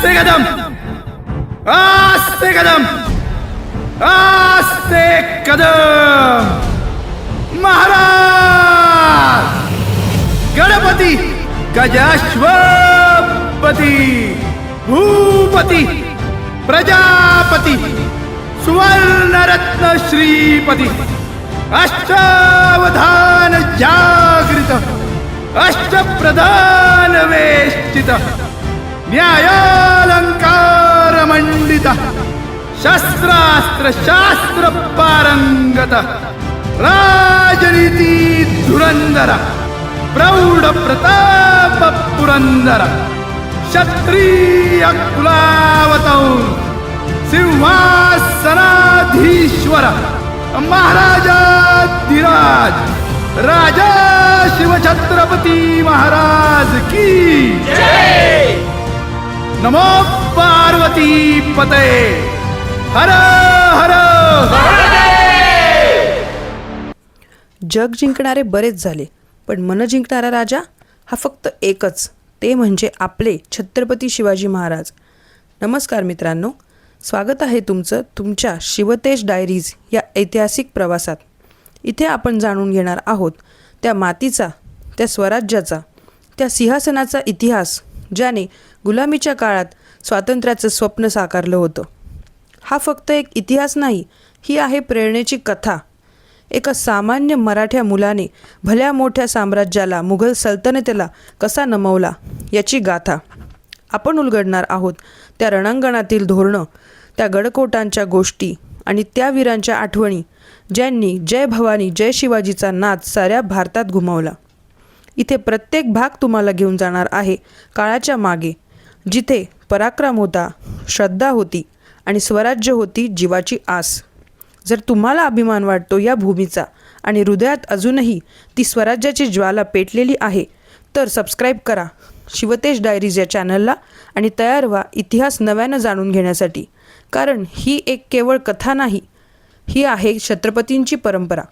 आस्ते कदम. आस्ते कदम. आस्ते कदम. महाराज. गणपती गजाश्वपती. भूपती प्रजापती. सुवर्णरत्न श्रीपती. अष्टावधान जागृत. अष्टप्रधान वेष्टित. न्यायालंकार मंडित शस्त्रास्त्र शास्त्र पारंगत राजनीती धुरंदर प्रौढ प्रताप पुरंदर क्षत्रिय कुलावतौ सिंहासनाधीश्वर महाराजाधिराज राजा शिवछत्रपती महाराज की नमो पार्वती पते हर हर. जग जिंकणारे बरेच झाले पण मन जिंकणारा राजा हा फक्त एकच ते म्हणजे आपले छत्रपती शिवाजी महाराज. नमस्कार मित्रांनो स्वागत आहे तुमचं तुमच्या शिवतेज डायरीज या ऐतिहासिक प्रवासात. इथे आपण जाणून घेणार आहोत त्या मातीचा त्या स्वराज्याचा त्या सिंहासनाचा इतिहास ज्याने गुलामीच्या काळात स्वातंत्र्याचं स्वप्न साकारलं होतं. हा फक्त एक इतिहास नाही ही आहे प्रेरणेची कथा. एका सामान्य मराठ्या मुलाने भल्या मोठ्या साम्राज्याला मुघल सल्तनतेला कसा नमवला याची गाथा. आपण उलगडणार आहोत त्या रणांगणातील धोरणं त्या गडकोटांच्या गोष्टी आणि त्या वीरांच्या आठवणी ज्यांनी जय भवानी जय शिवाजीचा नाद साऱ्या भारतात घुमवला. इथे प्रत्येक भाग तुम्हाला घेऊन जाणार आहे काळाच्या मागे. जिथे पराक्रम होता श्रद्धा होती आणि स्वराज्य होती जीवाची आस. जर तुम्हाला अभिमान वाटतो या भूमीचा आणि हृदयात अजूनही ती स्वराज्याची ज्वाला पेटलेली आहे तर सबस्क्राईब करा. शिवतेज डायरीज या चॅनलला आणि तयार व्हा इतिहास नव्यानं जाणून घेण्यासाठी. कारण ही एक केवळ कथा नाही ही आहे छत्रपतींची परंपरा.